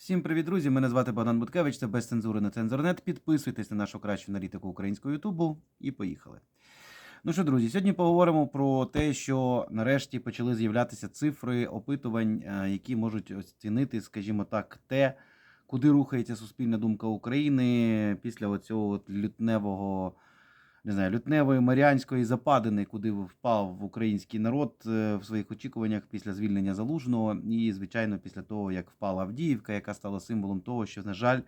Всім привіт, друзі! Мене звати Богдан Буткевич, це без цензури на цензорнет. Підписуйтесь на нашу кращу аналітику українського Ютубу і поїхали. Ну що, друзі, сьогодні поговоримо про те, що нарешті почали з'являтися цифри опитувань, е, які можуть оцінити, скажімо так, те, куди рухається суспільна думка України після оцього лютневого, не знаю, лютневої маріанської западини, куди впав український народ е, в своїх очікуваннях після звільнення залужного, і, звичайно, після того, як впала Авдіївка, яка стала символом того, що, на жаль,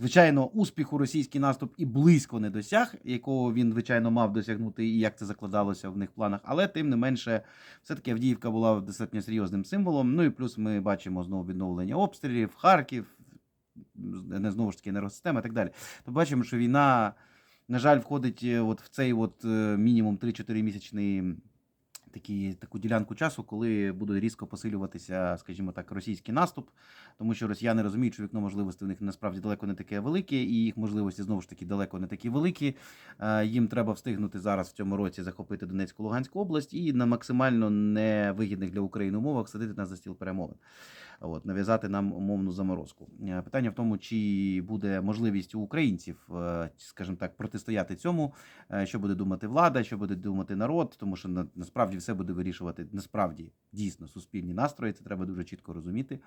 Звичайно, успіху російський наступ і близько не досяг, якого він, звичайно, мав досягнути, і як це закладалося в них планах. Але тим не менше, все-таки Авдіївка була достатньо серйозним символом. Ну і плюс ми бачимо знову відновлення обстрілів, Харків, не знову ж таки енергосистема і так далі. То бачимо, що війна, на жаль, входить е, от в цей от е, мінімум 3-4 місячний. Такі, таку ділянку часу, коли буде різко посилюватися, скажімо так, російський наступ, тому що росіяни розуміють, що вікно можливостей у них насправді далеко не таке велике, і їх можливості знову ж таки далеко не такі великі. Е, Їм треба встигнути зараз в цьому році захопити Донецьку Луганську область і на максимально невигідних для України умовах садити нас за стіл перемовин. От, нав'язати нам умовну заморозку. Е, Питання в тому, чи буде можливість у українців, е, скажімо так, протистояти цьому, е, що буде думати влада, що буде думати народ, тому що на- насправді все буде вирішувати насправді дійсно суспільні настрої. Це треба дуже чітко розуміти.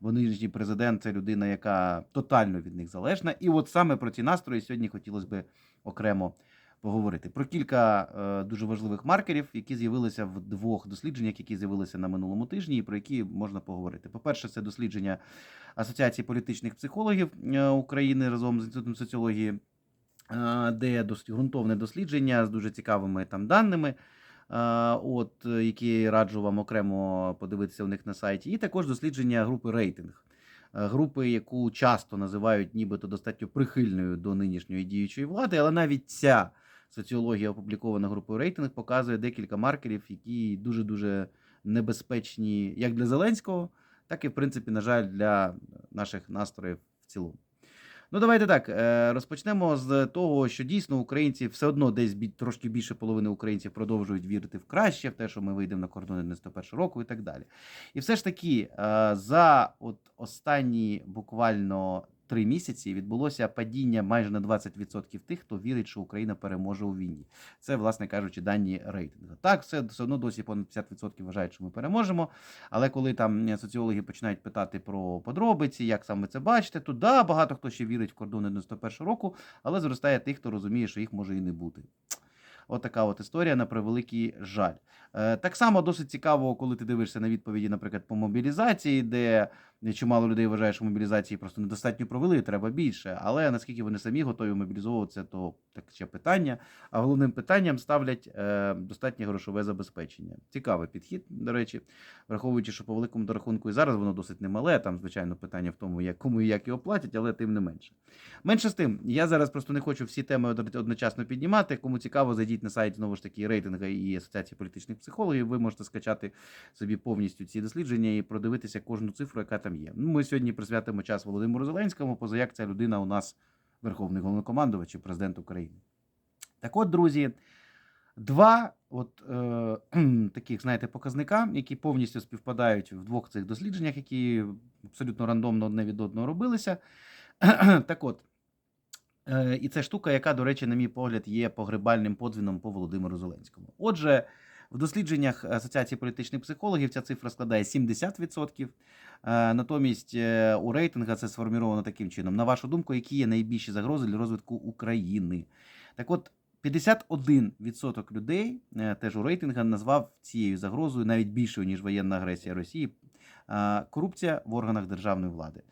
Бо нинішній президент це людина, яка тотально від них залежна. І от саме про ці настрої сьогодні хотілося би окремо поговорити. Про кілька е, дуже важливих маркерів, які з'явилися в двох дослідженнях, які з'явилися на минулому тижні, і про які можна поговорити. По-перше, це дослідження Асоціації політичних психологів е, України разом з інститутом соціології, е, де ґрунтовне дослідження з дуже цікавими там даними. От які раджу вам окремо подивитися у них на сайті, і також дослідження групи рейтинг, групи, яку часто називають нібито достатньо прихильною до нинішньої діючої влади, але навіть ця соціологія, опублікована групою рейтинг, показує декілька маркерів, які дуже дуже небезпечні як для Зеленського, так і в принципі, на жаль, для наших настроїв в цілому. Ну, давайте так. е, Розпочнемо з того, що дійсно українці все одно десь трошки більше половини українців продовжують вірити в краще, в те, що ми вийдемо на кордони 91 року і так далі. І все ж таки, е, за от останні буквально три місяці відбулося падіння майже на 20% тих, хто вірить, що Україна переможе у війні. Це, власне кажучи, дані рейтингу. Так, все, все одно досі понад 50% вважають, що ми переможемо. Але коли там е, соціологи починають питати про подробиці, як саме це бачите, то да, багато хто ще вірить в кордони 91 року, але зростає тих, хто розуміє, що їх може і не бути. От така от історія на превеликий жаль. Е, так само досить цікаво, коли ти дивишся на відповіді, наприклад, по мобілізації, де чимало людей вважає, що мобілізації просто недостатньо провели, треба більше. Але наскільки вони самі готові мобілізовуватися, то так ще питання. А головним питанням ставлять е, достатнє грошове забезпечення. Цікавий підхід, до речі, враховуючи, що по великому до рахунку і зараз воно досить немале. Там, звичайно, питання в тому, як кому і як його платять, але тим не менше. Менше з тим, я зараз просто не хочу всі теми одночасно піднімати. Кому цікаво, зайдіть на сайт знову ж таки рейтинга і Асоціації політичних психологів. Ви можете скачати собі повністю ці дослідження і продивитися кожну цифру, яка там є. Ну, ми сьогодні присвятимо час Володимиру Зеленському, поза як ця людина у нас верховний головнокомандувач і президент України. Так от, друзі, два от, е, таких, знаєте, показника, які повністю співпадають в двох цих дослідженнях, які абсолютно рандомно одне від одного робилися. так от, е, і це штука, яка, до речі, на мій погляд, є погребальним подзвіном по Володимиру Зеленському. Отже, в дослідженнях Асоціації політичних психологів ця цифра складає 70%. Е, Натомість е, у рейтинга це сформіровано таким чином. На вашу думку, які є найбільші загрози для розвитку України? Так от, 51% людей е, теж у рейтинга назвав цією загрозою навіть більшою, ніж воєнна агресія Росії. Корупція в органах державної влади.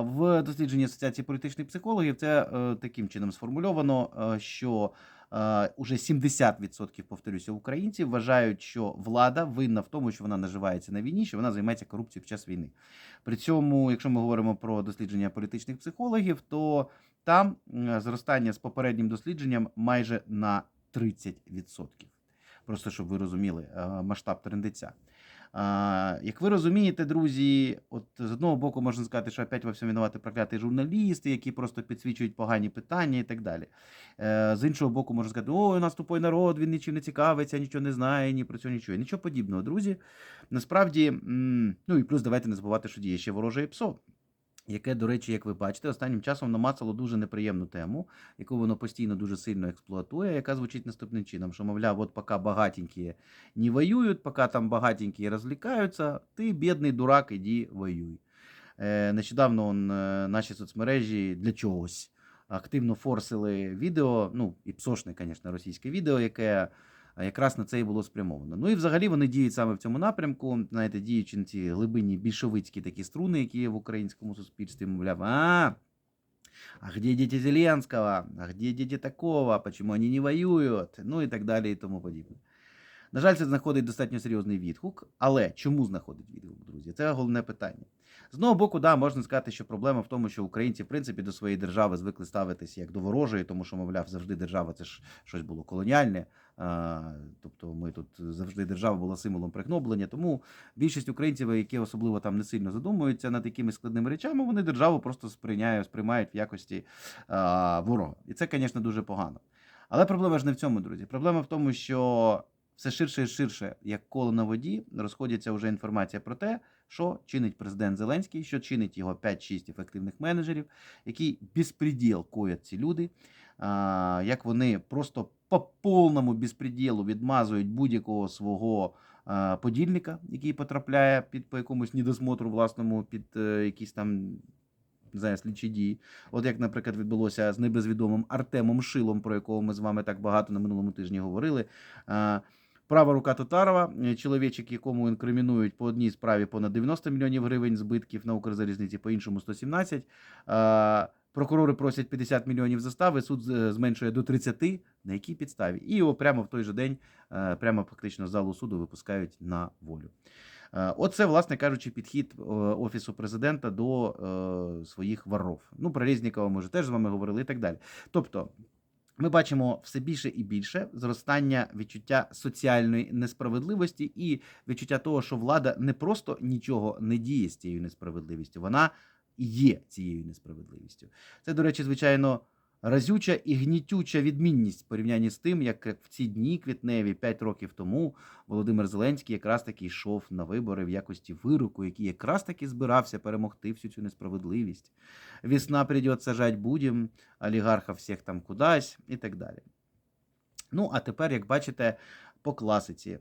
В дослідженні Асоціації політичних психологів це таким чином сформульовано, що уже 70% повторюся українців вважають, що влада винна в тому, що вона наживається на війні, що вона займається корупцією під час війни. При цьому, якщо ми говоримо про дослідження політичних психологів, то там зростання з попереднім дослідженням майже на 30%. Просто щоб ви розуміли е, масштаб трендиця. Як ви розумієте, друзі, от з одного боку можна сказати, що опять во всьому винувати проклятий журналісти, які просто підсвічують погані питання і так далі. Е, З іншого боку, можна сказати, о, у нас тупой народ, він нічим не цікавиться, нічого не знає, ні про цього нічого. Нічого подібного, друзі. Насправді, ну і плюс давайте не забувати, що діє ще вороже ПСО. Яке, до речі, як ви бачите, останнім часом намацало дуже неприємну тему, яку воно постійно дуже сильно експлуатує, яка звучить наступним чином: що, мовляв, от поки багатенькі не воюють, поки там багатенькі розвлікаються, ти, бідний дурак, іди воюй. Е, Нещодавно он, е, наші соцмережі для чогось активно форсили відео, ну і псошне, звісно, російське відео, яке якраз на це і було спрямовано. Ну і взагалі вони діють саме в цьому напрямку, знаєте, діючи ці глибинні більшовицькі такі струни, які є в українському суспільстві, мовляв, а. А где дети Зеленского? А где дети такого? Почему они не воюють? Ну і так далі, і тому подібне. На жаль, це знаходить достатньо серйозний відгук. Але чому знаходить відгук, друзі? Це головне питання. З одного боку, да, можна сказати, що проблема в тому, що українці, в принципі, до своєї держави звикли ставитися як до ворожої, тому що, мовляв, завжди держава це ж щось було колоніальне. Тобто ми тут завжди держава була символом пригноблення. Тому більшість українців, які особливо там не сильно задумуються над такими складними речами, вони державу просто сприйняють, сприймають в якості ворога. І це, звісно, дуже погано. Але проблема ж не в цьому, друзі. Проблема в тому, що все ширше і ширше, як коло на воді, розходиться вже інформація про те, що чинить президент Зеленський, що чинить його 5-6 ефективних менеджерів, який безпреділ коять ці люди, як вони просто по повному безпреділу відмазують будь-якого свого подільника, який потрапляє під по якомусь недосмотру власному під е, якісь там. Знаю, слідчі дії. От як, наприклад, відбулося з небезвідомим Артемом Шилом, про якого ми з вами так багато на минулому тижні говорили. Права рука Татарова, е, чоловічок, якому інкримінують по одній справі понад 90 мільйонів гривень збитків на Укрзалізниці, по іншому 117. Прокурори просять 50 мільйонів застави, суд зменшує до 30. На якій підставі? І його прямо в той же день, е, прямо фактично з залу суду випускають на волю. Е, Оце, власне кажучи, підхід е, Офісу президента до е, своїх воров. Ну, про Резнікова ми вже теж з вами говорили і так далі. Тобто, ми бачимо все більше і більше зростання відчуття соціальної несправедливості і відчуття того, що влада не просто нічого не діє з цією несправедливістю, вона є цією несправедливістю. Це, до речі, звичайно, разюча і гнітюча відмінність в порівнянні з тим, як в ці дні квітневі 5 років тому Володимир Зеленський якраз таки йшов на вибори в якості вироку, який якраз таки збирався перемогти всю цю несправедливість. Весна придет, сажать будем, олігарха всіх там кудись і так далі. Ну, а тепер, як бачите, по класиці е,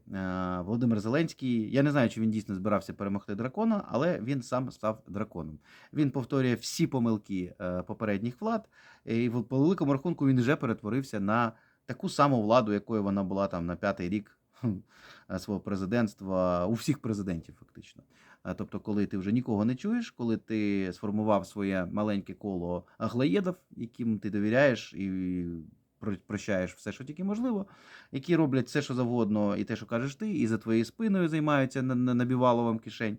Володимир Зеленський, я не знаю, чи він дійсно збирався перемогти дракона, але він сам став драконом. Він повторює всі помилки е, попередніх влад, і по великому рахунку він вже перетворився на таку саму владу, якою вона була там на п'ятий рік е, свого президентства у всіх президентів, фактично. Тобто, коли ти вже нікого не чуєш, коли ти сформував своє маленьке коло аглоєдів, яким ти довіряєш і прощаєш все, що тільки можливо, які роблять все, що завгодно, і те, що кажеш ти, і за твоєю спиною займаються на, на, вам кишень.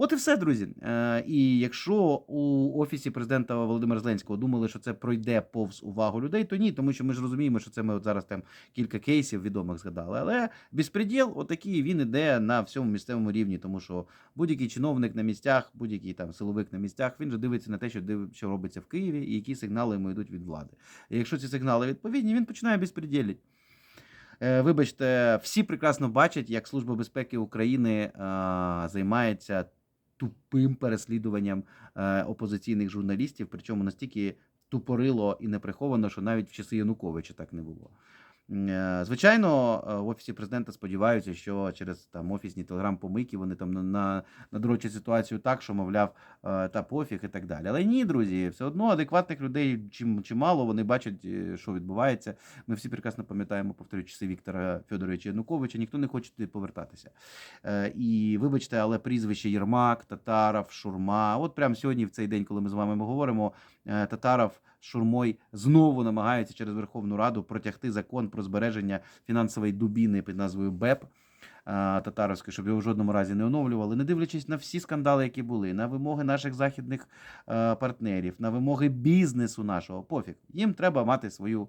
От і все, друзі. Е, і якщо у офісі президента Володимира Зеленського думали, що це пройде повз увагу людей, то ні, тому що ми ж розуміємо, що це ми от зараз там кілька кейсів відомих згадали. Але безпреділ, отакий він іде на всьому місцевому рівні, тому що будь-який чиновник на місцях, будь-який там силовик на місцях, він же дивиться на те, що див... що робиться в Києві, і які сигнали йому йдуть від влади. І якщо ці сигнали відповідні, він починає безпреділити. Е, Вибачте, всі прекрасно бачать, як Служба безпеки України е, займається тупим переслідуванням е, опозиційних журналістів, причому настільки тупорило і неприховано, що навіть в часи Януковича так не було. Е, Звичайно, е, в офісі президента сподіваються, що через там офісні телеграм-помийки вони там на, на, надрочать ситуацію так, що мовляв, е, та пофіг і так далі. Але ні, друзі, все одно адекватних людей чим чимало, вони бачать, що відбувається. Ми всі прекрасно пам'ятаємо, повторюю, часи Віктора Федоровича Януковича. Ніхто не хоче туди повертатися. І вибачте, але прізвище Єрмак, Татаров, Шурма. От прямо сьогодні, в цей день, коли ми з вами говоримо, Татаров Шурмой знову намагаються через Верховну Раду протягти закон про збереження фінансової дубіни під назвою БЕП. е, Татаровської, щоб його в жодному разі не оновлювали, не дивлячись на всі скандали, які були, на вимоги наших західних е, партнерів, на вимоги бізнесу нашого. Пофіг. Їм треба мати свою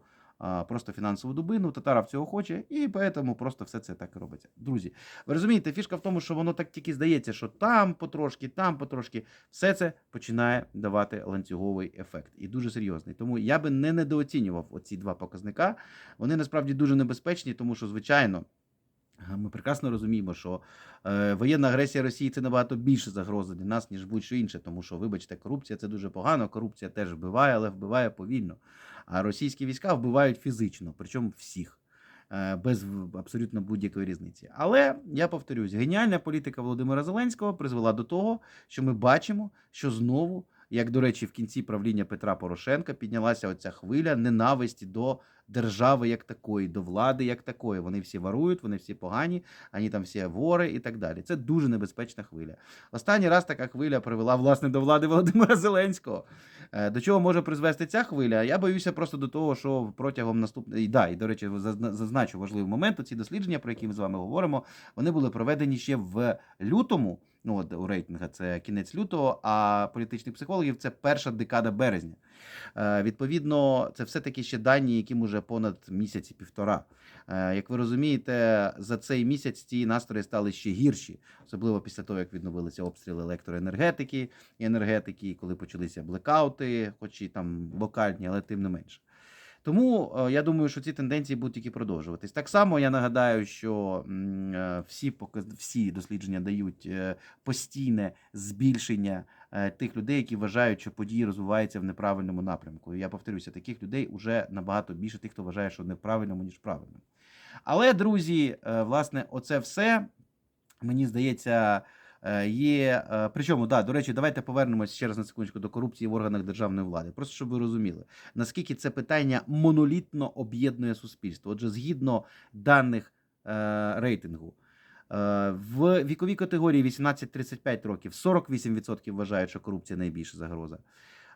просто фінансову дубину. Татаров цього хоче, і поэтому просто все це так і робиться. Друзі, ви розумієте, фішка в тому, що воно так тільки здається, що там потрошки, там потрошки, все це починає давати ланцюговий ефект. І дуже серйозний. Тому я би не недооцінював оці два показника. Вони насправді дуже небезпечні, тому що, звичайно. Ми прекрасно розуміємо, що е, воєнна агресія Росії це набагато більше загроза для нас, ніж будь-що інше. Тому що, вибачте, корупція це дуже погано. Корупція теж вбиває, але вбиває повільно. А російські війська вбивають фізично, причому всіх, е, без абсолютно будь-якої різниці. Але я повторюсь, геніальна політика Володимира Зеленського призвела до того, що ми бачимо, що знову, як до речі, в кінці правління Петра Порошенка піднялася оця хвиля ненависті до держави як такої, до влади як такої. Вони всі ворують, вони всі погані, вони там всі вори і так далі. Це дуже небезпечна хвиля. Останній раз така хвиля привела власне до влади Володимира Зеленського. Е, До чого може призвести ця хвиля? Я боюся просто до того, що протягом наступної. Да, і до речі, зазна- зазначу важливий момент. Ці дослідження, про які ми з вами говоримо, вони були проведені ще в лютому. Ну, от у рейтинга це кінець лютого, а політичних психологів це перша декада березня. Е, Відповідно, це все-таки ще дані, яким уже понад місяць і півтора. Е, Як ви розумієте, за цей місяць ті настрої стали ще гірші, особливо після того, як відновилися обстріли електроенергетики і енергетики, коли почалися блекаути, хоч і там локальні, але тим не менше. Тому е, я думаю, що ці тенденції будуть тільки продовжуватись. Так само я нагадаю, що е, всі всі дослідження дають е, постійне збільшення тих людей, які вважають, що події розвиваються в неправильному напрямку. І я повторюся, таких людей вже набагато більше, тих, хто вважає, що не в правильному, ніж в правильному. Але, друзі, власне, оце все мені здається. Е, Є, е, причому, да, до речі, давайте повернемось ще раз на секундочку до корупції в органах державної влади. Просто щоб ви розуміли, наскільки це питання монолітно об'єднує суспільство. Отже, згідно даних е, рейтингу, в віковій категорії 18-35 років 48% вважають, що корупція найбільша загроза.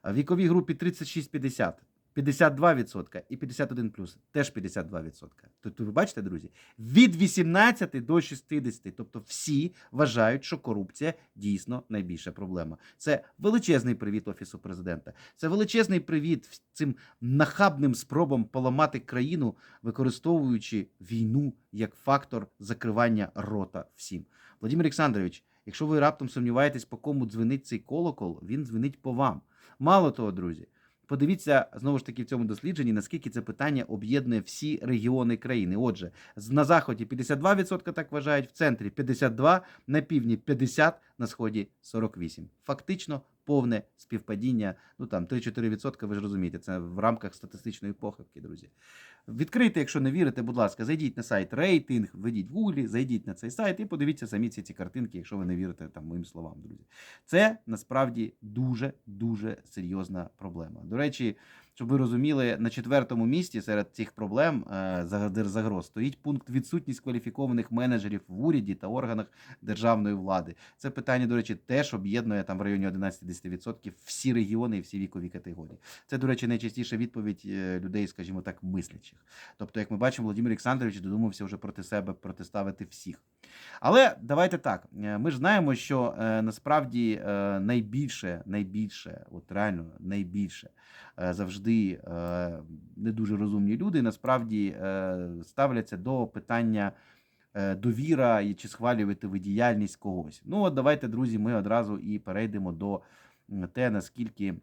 В віковій групі 36-50 52% і 51 плюс теж 52%. Тобто, ви бачите, друзі, від 18 до 60, тобто всі вважають, що корупція дійсно найбільша проблема. Це величезний привіт офісу президента. Це величезний привіт цим нахабним спробам поламати країну, використовуючи війну як фактор закривання рота всім. Владимир Олександрович, якщо ви раптом сумніваєтесь, по кому дзвенить цей колокол, він дзвенить по вам. Мало того, друзі. Подивіться знову ж таки в цьому дослідженні, наскільки це питання об'єднує всі регіони країни. Отже, на заході 52% так вважають, в центрі 52%, на півдні 50%, на сході 48%. Фактично повне співпадіння. Ну там 3-4%, ви ж розумієте, це в рамках статистичної похибки, друзі. Відкрийте, якщо не вірите, будь ласка, зайдіть на сайт рейтинг, введіть в гуглі, зайдіть на цей сайт і подивіться самі ці, ці картинки, якщо ви не вірите там моїм словам, друзі. Це насправді дуже дуже серйозна проблема. До речі, щоб ви розуміли, на четвертому місці серед цих проблем е, загроз стоїть пункт відсутність кваліфікованих менеджерів в уряді та органах державної влади. Це питання, до речі, теж об'єднує там в районі 11-10% всі регіони і всі вікові категорії. Це, до речі, найчастіша відповідь е, людей, скажімо так, мислячих. Тобто, як ми бачимо, Володимир Олександрович додумався вже проти себе протиставити всіх. Але давайте так. е, Ми ж знаємо, що насправді найбільше, найбільше, от реально найбільше е, завжди е, не дуже розумні люди насправді е, ставляться до питання. е, Довіра і чи схвалюєте ви діяльність когось. Ну, от давайте, друзі, ми одразу і перейдемо до те, наскільки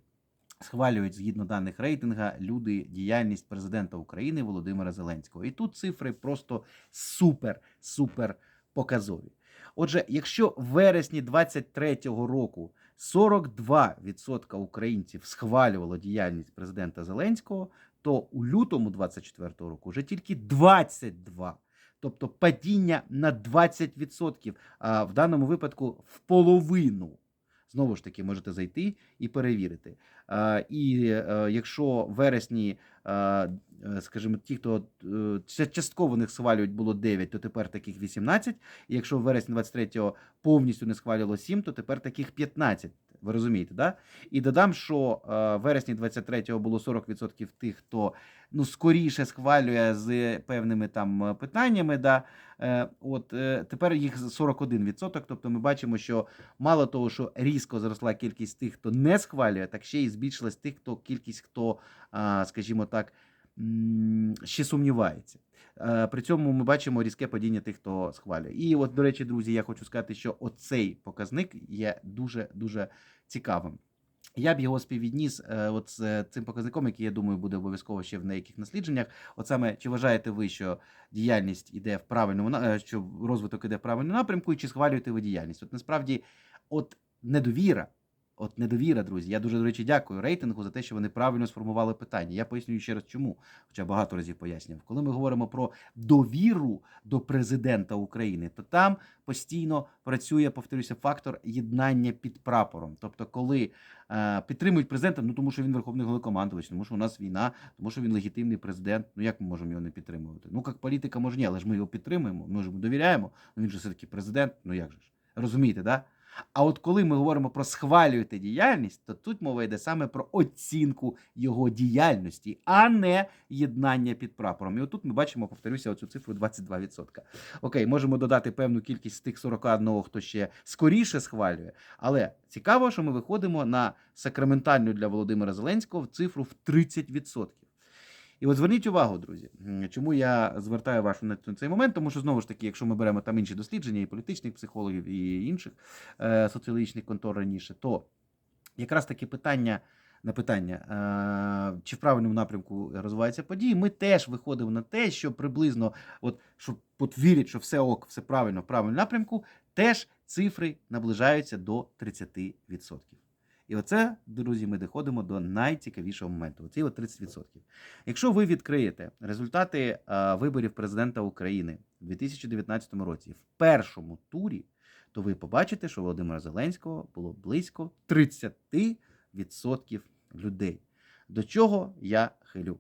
схвалюють згідно даних рейтинга люди діяльність президента України Володимира Зеленського. І тут цифри просто супер, супер показові. Отже, якщо в вересні 23-го року 42% українців схвалювало діяльність президента Зеленського, то у лютому 24-го року вже тільки 22%. Тобто падіння на 20%, а в даному випадку в половину. Знову ж таки, можете зайти і перевірити. І якщо в вересні, скажімо, ті, хто частково не схвалюють, було 9, то тепер таких 18. І якщо в вересні 23-го повністю не схвалювало 7, то тепер таких 15. Ви розумієте, да? І додам, що е, в вересні 23-го було 40% тих, хто ну скоріше схвалює з певними там е, питаннями. Да? Е, От тепер їх 41%. Тобто ми бачимо, що мало того, що різко зросла кількість тих, хто не схвалює, так ще й збільшилась тих, хто кількість, хто, скажімо так, ще сумнівається. При цьому ми бачимо різке падіння тих, хто схвалює. І от, до речі, друзі, я хочу сказати, що оцей показник є дуже дуже цікавим. Я б його співвідніс е, от з е, цим показником, який, я думаю, буде обов'язково ще в деяких дослідженнях. От саме, чи вважаєте ви, що діяльність іде в правильному е, що розвиток іде в правильному напрямку, і чи схвалюєте ви діяльність? От насправді, от недовіра. От недовіра, друзі. Я дуже, до речі, дякую рейтингу за те, що вони правильно сформували питання. Я пояснюю ще раз, чому, хоча багато разів пояснював. Коли ми говоримо про довіру до президента України, то там постійно працює, повторюся, фактор єднання під прапором. Тобто, коли е, підтримують президента, ну тому що він верховний головнокомандувач, тому що у нас війна, тому що він легітимний президент. Ну як ми можемо його не підтримувати? Ну як політика може ні, але ж ми його підтримуємо, ми ж йому довіряємо. Ну він же все таки президент. Ну як же ж? Розумієте, да? А от коли ми говоримо про схвалюєте діяльність, то тут мова йде саме про оцінку його діяльності, а не єднання під прапором. І отут ми бачимо, повторюся, оцю цифру 22%. Окей, можемо додати певну кількість з тих 41, хто ще скоріше схвалює. Але цікаво, що ми виходимо на сакраментальну для Володимира Зеленського цифру в 30%. І от зверніть увагу, друзі, чому я звертаю вашу на цей момент, тому що знову ж таки, якщо ми беремо там інші дослідження, і політичних психологів, і інших е, соціологічних контор раніше, то якраз таки питання на питання, чи в правильному напрямку розвиваються події, ми теж виходимо на те, що приблизно, от що от вірять, що все ок, все правильно в правильному напрямку, теж цифри наближаються до 30%. І оце, друзі, ми доходимо до найцікавішого моменту. Оці от 30%. Якщо ви відкриєте результати виборів президента України у 2019 році в першому турі, то ви побачите, що Володимира Зеленського було близько 30% людей. До чого я хилю?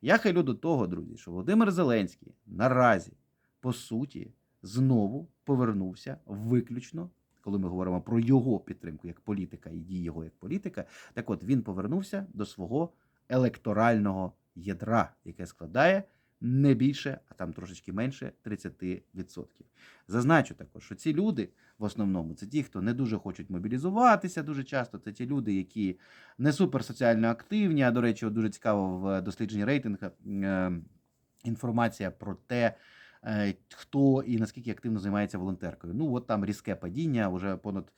Я хилю до того, друзі, що Володимир Зеленський наразі, по суті, знову повернувся виключно, коли ми говоримо про його підтримку як політика і дії його як політика. Так от він повернувся до свого електорального ядра, яке складає не більше, а там трошечки менше 30%. Зазначу також, що ці люди в основному це ті, хто не дуже хочуть мобілізуватися дуже часто. Це ті люди, які не супер соціально активні. А до речі, дуже цікаво в дослідженні рейтингу е, інформація про те, хто і наскільки активно займається волонтеркою. Ну, от там різке падіння, вже понад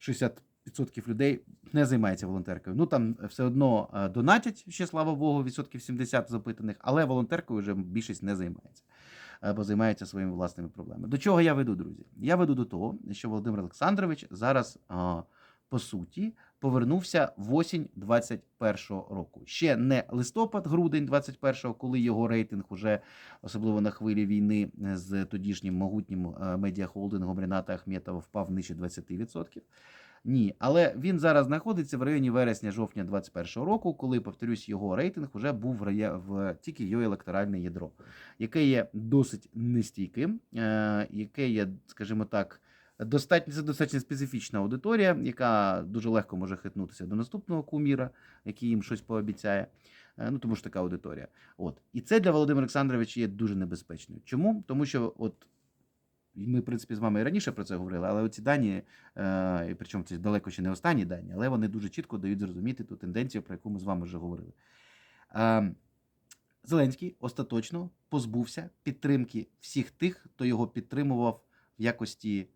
60% людей не займається волонтеркою. Ну там все одно е, донатять ще, слава Богу, відсотків 70 запитаних, але волонтеркою вже більшість не займається. е, Бо займається своїми власними проблемами. До чого я веду, друзі? Я веду до того, що Володимир Олександрович зараз, по суті, повернувся в осінь 21-го року. Ще не листопад-грудень 21-го, коли його рейтинг уже, особливо на хвилі війни з тодішнім могутнім е, медіахолдингом Рената Ахметова, впав нижче 20%. Ні, але він зараз знаходиться в районі вересня-жовтня 21-го року, коли, повторюсь, його рейтинг вже був в, тільки його електоральне ядро, яке є досить нестійким, е, яке є, скажімо так, достатньо це достатньо специфічна аудиторія, яка дуже легко може хитнутися до наступного куміра, який їм щось пообіцяє. Е, Ну, тому що така аудиторія. От. І це для Володимира Олександровича є дуже небезпечною. Чому? Тому що от ми, в принципі, з вами і раніше про це говорили, але оці дані, е, і причому це далеко ще не останні дані, але вони дуже чітко дають зрозуміти ту тенденцію, про яку ми з вами вже говорили. Е, Зеленський остаточно позбувся підтримки всіх тих, хто його підтримував в якості,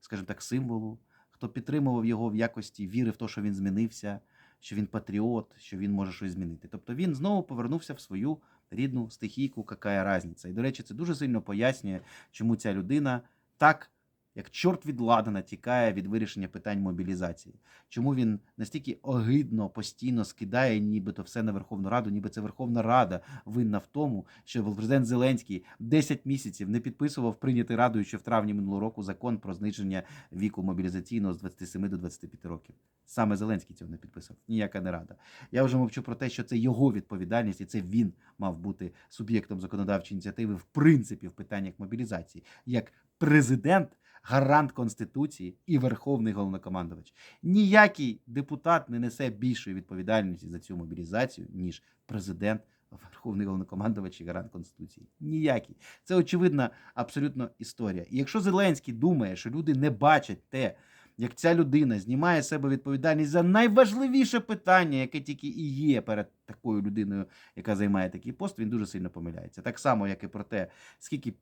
скажімо так, символу, хто підтримував його в якості віри в те, що він змінився, що він патріот, що він може щось змінити. Тобто він знову повернувся в свою рідну стихійку, яка разниця. І, до речі, це дуже сильно пояснює, чому ця людина так, як чорт від ладана, тікає від вирішення питань мобілізації. Чому він настільки огидно постійно скидає, нібито все на Верховну Раду, ніби це Верховна Рада винна в тому, що президент Зеленський 10 місяців не підписував прийнятий радою ще в травні минулого року закон про зниження віку мобілізаційного з 27 до 25 років. Саме Зеленський цього не підписав, ніяка не рада. Я вже мовчу про те, що це його відповідальність, і це він мав бути суб'єктом законодавчої ініціативи в принципі в питаннях мобілізації, як президент, гарант конституції і верховний головнокомандувач. Ніякий депутат не несе більшої відповідальності за цю мобілізацію, ніж президент. Верховний головнокомандувач і гарант Конституції. Ніякий. Це очевидна абсолютно історія. І якщо Зеленський думає, що люди не бачать те, як ця людина знімає з себе відповідальність за найважливіше питання, яке тільки і є перед такою людиною, яка займає такий пост, він дуже сильно помиляється. Так само, як і про те, скільки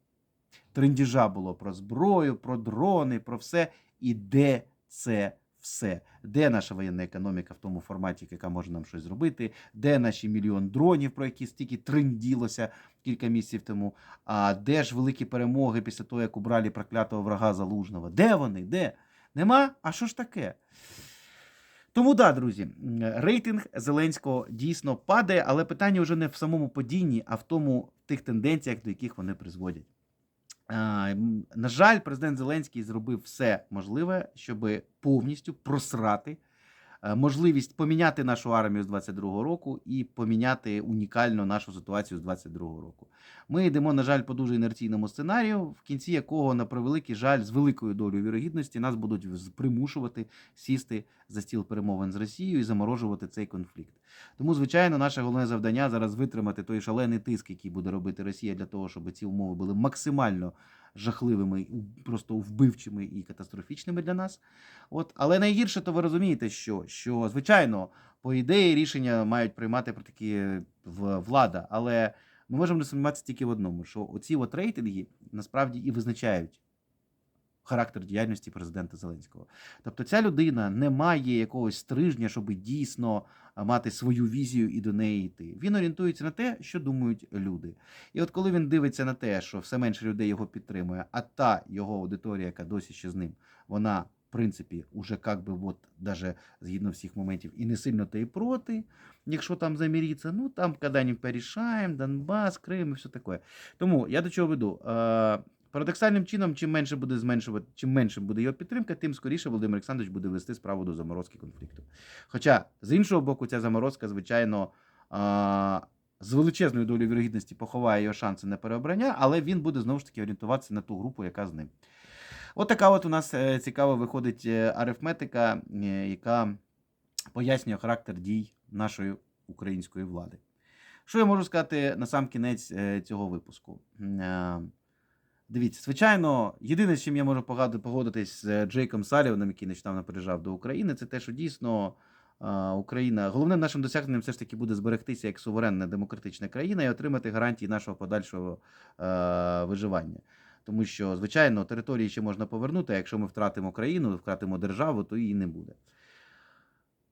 трендіжа було про зброю, про дрони, про все, і де це все. Де наша воєнна економіка в тому форматі, яка може нам щось зробити, де наші мільйон дронів, про які стільки тринділося кілька місяців тому. А де ж великі перемоги після того, як убрали проклятого врага залужного? Де вони? Де? Нема? А що ж таке? Тому да, друзі, рейтинг Зеленського дійсно падає, але питання вже не в самому падінні, а в тому в тих тенденціях, до яких вони призводять. На жаль, президент Зеленський зробив все можливе, щоб повністю просрати можливість поміняти нашу армію з 22-го року і поміняти унікально нашу ситуацію з 22-го року. Ми йдемо, на жаль, по дуже інерційному сценарію, в кінці якого, на превеликий жаль, з великою долею вірогідності нас будуть примушувати сісти за стіл перемовин з Росією і заморожувати цей конфлікт. Тому, звичайно, наше головне завдання зараз витримати той шалений тиск, який буде робити Росія для того, щоб ці умови були максимально жахливими, просто вбивчими і катастрофічними для нас. От, але найгірше, то ви розумієте, що, що звичайно, по ідеї рішення мають приймати про такі в- влада, але ми можемо не сумніватися тільки в одному: що оці от рейтинги насправді і визначають характер діяльності президента Зеленського. Тобто ця людина не має якогось стрижня, щоб дійсно мати свою візію і до неї йти. Він орієнтується на те, що думають люди. І от коли він дивиться на те, що все менше людей його підтримує, а та його аудиторія, яка досі ще з ним, вона. В принципі, уже как би от даже згідно всіх моментів і не сильно то і проти, якщо там заміріться, ну там коли-нибудь порішаємо, Донбас, Крим і все таке. Тому я до чого веду. Парадоксальним чином, чим менше буде зменшувати, чим менше буде його підтримка, тим скоріше Володимир Олександрович буде вести справу до заморозки конфлікту. Хоча, з іншого боку, ця заморозка, звичайно, з величезною долею вірогідності поховає його шанси на переобрання, але він буде знову ж таки орієнтуватися на ту групу, яка з ним. От така от у нас е, цікава виходить е, арифметика, е, яка пояснює характер дій нашої української влади. Що я можу сказати на сам кінець цього випуску? Дивіться, звичайно, єдине, з чим я можу погодитись з е, Джейком Саліваном, який нещодавно приїжджав до України, це те, що дійсно Україна головним нашим досягненням все ж таки буде зберегтися як суверенна демократична країна і отримати гарантії нашого подальшого е, виживання. Тому що, звичайно, території ще можна повернути, а якщо ми втратимо країну, втратимо державу, то її не буде.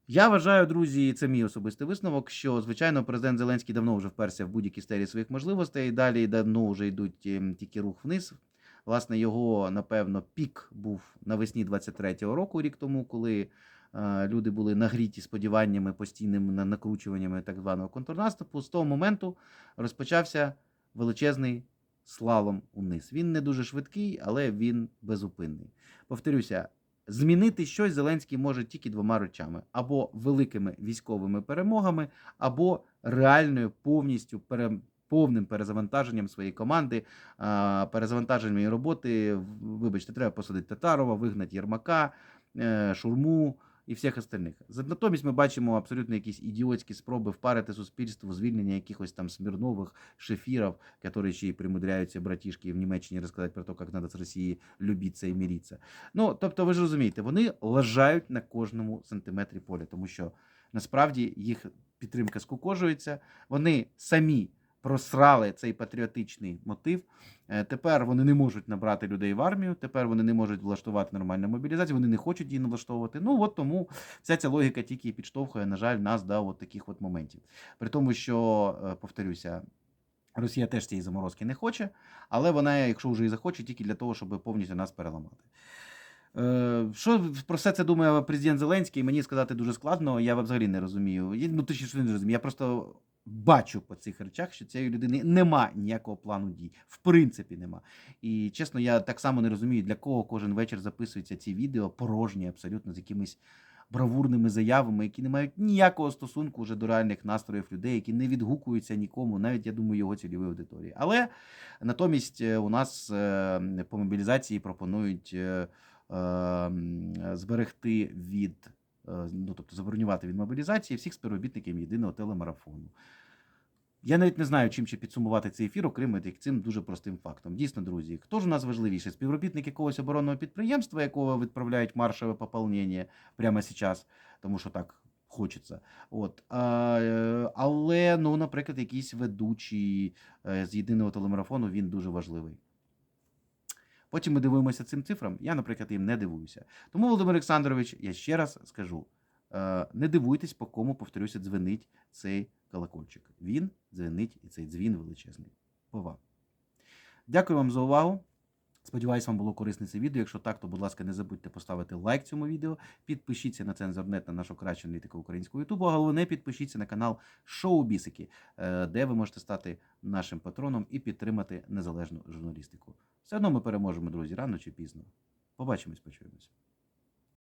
Я вважаю, друзі, це мій особистий висновок, що звичайно президент Зеленський давно вже вперся в будь-які стелі своїх можливостей. Далі давно вже йдуть ем, тільки рух вниз. Власне, його, напевно, пік був навесні 23-го року, рік тому, коли е, люди були нагріті сподіваннями, постійними накручуваннями так званого контрнаступу. З того моменту розпочався величезний слалом униз. Він не дуже швидкий, але він безупинний. Повторюся, Змінити щось Зеленський може тільки двома речами: або великими військовими перемогами, або реальною повністю пере, повним перезавантаженням своєї команди, перезавантаженням її роботи. Вибачте, треба посадити Татарова, вигнати Єрмака, е, Шурму і всіх остальних. Натомість ми бачимо абсолютно якісь ідіотські спроби впарити суспільству звільнення якихось там Смірнових, Шефіров, які ще й примудряються братішки в Німеччині розказати про те, як треба з Росії любитися і міритися. Ну, тобто, ви ж розумієте, вони лажають на кожному сантиметрі поля, тому що насправді їх підтримка скукожується. Вони самі просрали цей патріотичний мотив. Е, Тепер вони не можуть набрати людей в армію. Тепер вони не можуть влаштувати нормальну мобілізацію. Вони не хочуть її налаштовувати. Ну от тому вся ця логіка тільки підштовхує, на жаль, нас до от таких от моментів. При тому, що е, повторюся. Росія теж цієї заморозки не хоче, але вона, якщо вже і захоче, тільки для того, щоб повністю нас переламати. Е, Що про все це думає президент Зеленський, мені сказати дуже складно, я взагалі не розумію. Ну, точніше, не розумію. Я просто бачу по цих речах, що цієї людини нема ніякого плану дій. В принципі, нема. І чесно, я так само не розумію, для кого кожен вечір записуються ці відео, порожні, абсолютно з якимись бравурними заявами, які не мають ніякого стосунку вже до реальних настроїв людей, які не відгукуються нікому, навіть я думаю, його цільової аудиторії. Але натомість е, у нас е, по мобілізації пропонують е, е, м, зберегти від. Е, Ну, тобто забронювати від мобілізації всіх співробітників єдиного телемарафону. Я навіть не знаю, чим ще підсумувати цей ефір, окрім як цим дуже простим фактом. Дійсно, друзі, хто ж у нас важливіше? Співробітник якогось оборонного підприємства, якого відправляють маршове поповнення прямо зараз, тому що так хочеться. От. А, але, ну, наприклад, якийсь ведучий е, з єдиного телемарафону він дуже важливий. Потім ми дивимося цим цифрам. Я, наприклад, їм не дивуюся. Тому, Володимир Олександрович, я ще раз скажу: е, не дивуйтесь, по кому, повторюся, дзвенить цей колокольчик. Він дзвенить і цей дзвін величезний. По вам. Дякую вам за увагу. Сподіваюсь, вам було корисне це відео. Якщо так, то, будь ласка, не забудьте поставити лайк цьому відео. Підпишіться на Цензорнет на нашу кращу аналітику українського Ютубу. А головне, підпишіться на канал Шоу Бісики, е, де ви можете стати нашим патроном і підтримати незалежну журналістику. Все одно ми переможемо, друзі, рано чи пізно. Побачимось, почуємось.